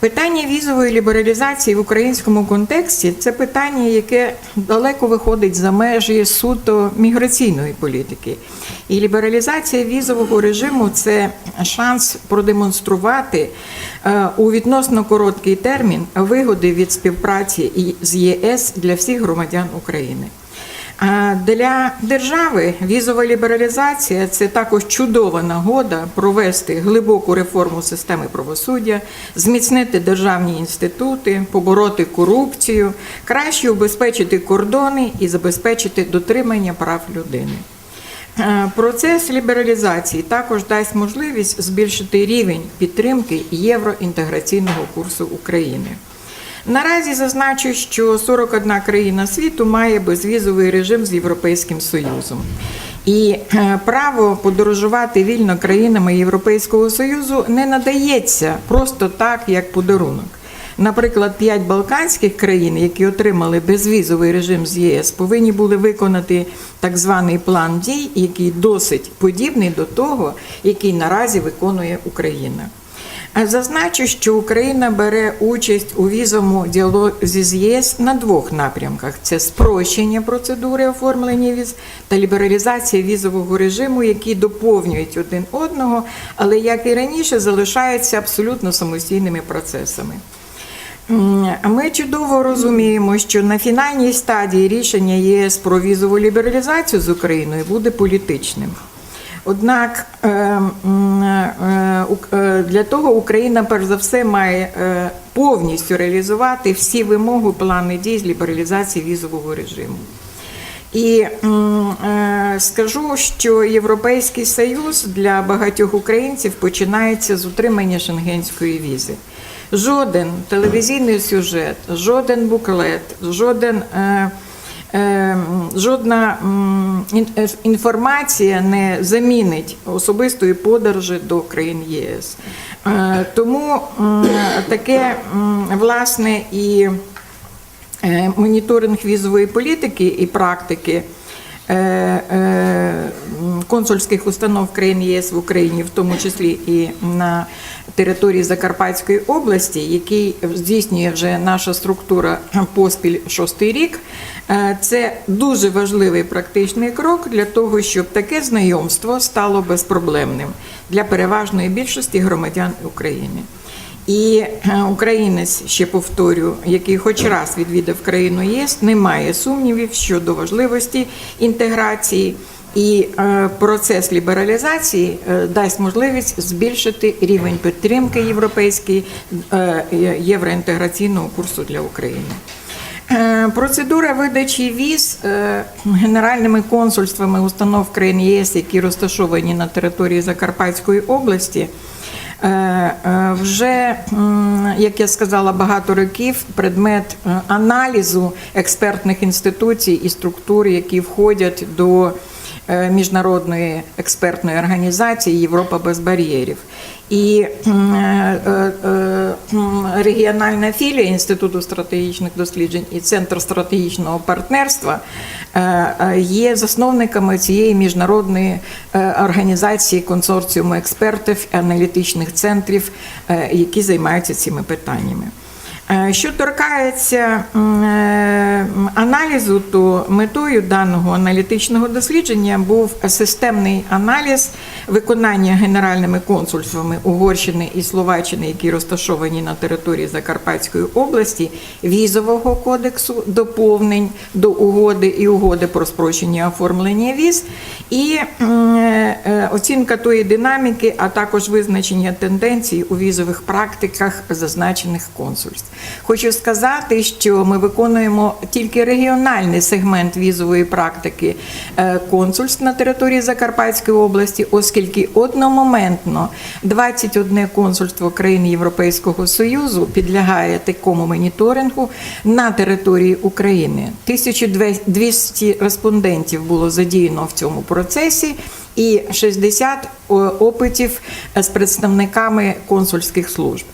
Питання візової лібералізації в українському контексті це питання, яке далеко виходить за межі суто міграційної політики. І лібералізація візового режиму це шанс продемонструвати е, у відносно короткий термін вигоди від співпраці з ЄС для всіх громадян України. Для держави візова лібералізація це також чудова нагода провести глибоку реформу системи правосуддя, зміцнити державні інститути, побороти корупцію, краще убезпечити кордони і забезпечити дотримання прав людини. Е, Процес лібералізації також дасть можливість збільшити рівень підтримки євроінтеграційного курсу України. Наразі зазначу, що 41 країна світу має безвізовий режим з Європейським Союзом. І е, право подорожувати вільно країнами Європейського Союзу не надається просто так, як подарунок. Наприклад, п'ять балканських країн, які отримали безвізовий режим з ЄС, повинні були виконати так званий план дій, який досить подібний до того, який наразі виконує Україна. Зазначу, що Україна бере участь у візовому діалозі з ЄС на двох напрямках: це спрощення процедури оформлення віз та лібералізація візового режиму, які доповнюють один одного, але як і раніше залишаються абсолютно самостійними процесами. Ми чудово розуміємо, що на фінальній стадії рішення ЄС про візову лібералізацію з Україною буде політичним. Однак е, е, е, для того Україна перш за все має повністю реалізувати всі вимоги плани дій з лібералізації візового режиму. І скажу, що Європейський Союз для багатьох українців починається з утримання шенгенської візи. Жоден телевізійний сюжет, жоден буклет, жоден. Жодна інформація не замінить особистої подорожі до країн ЄС. Е, Тому таке власне і е, моніторинг візової політики і практики консульських установ країн ЄС в Україні, в тому числі і на території Закарпатської області, який здійснює вже наша структура поспіль шостий рік. Е, Це дуже важливий практичний крок для того, щоб таке знайомство стало безпроблемним для переважної більшості громадян України. І е, українець, ще повторю, який хоч раз відвідав країну ЄС, не має сумнівів щодо важливості інтеграції. І е, процес лібералізації е, дасть можливість збільшити рівень підтримки європейської євроінтеграційного курсу для України. Процедура видачі віз генеральними консульствами установ країн ЄС, які розташовані на території Закарпатської області, вже, як я сказала, багато років предмет е, аналізу експертних інституцій і структур, які входять до е, міжнародної експертної організації Європа без бар'єрів. І е, е, регіональна філія Інституту стратегічних досліджень і Центр стратегічного партнерства е, е, є засновниками цієї міжнародної е, організації консорціуму експертів і аналітичних центрів, е, які займаються цими питаннями. Е, Що торкається е, аналізу, то метою даного аналітичного дослідження був системний аналіз виконання генеральними консульствами Угорщини і Словаччини, які розташовані на території Закарпатської області, візового кодексу, доповнень до угоди і угоди про спрощення оформлення віз, і е, оцінка тої динаміки, а також визначення тенденцій у візових практиках зазначених консульств. Хочу сказати, що ми виконуємо тільки регіональний сегмент візової практики е, консульств на території Закарпатської області, оскільки одномоментно 21 консульство країн Європейського Союзу підлягає такому моніторингу на території України. 1200 респондентів було задіяно в цьому процесі. І 60 опитів з представниками консульських служб.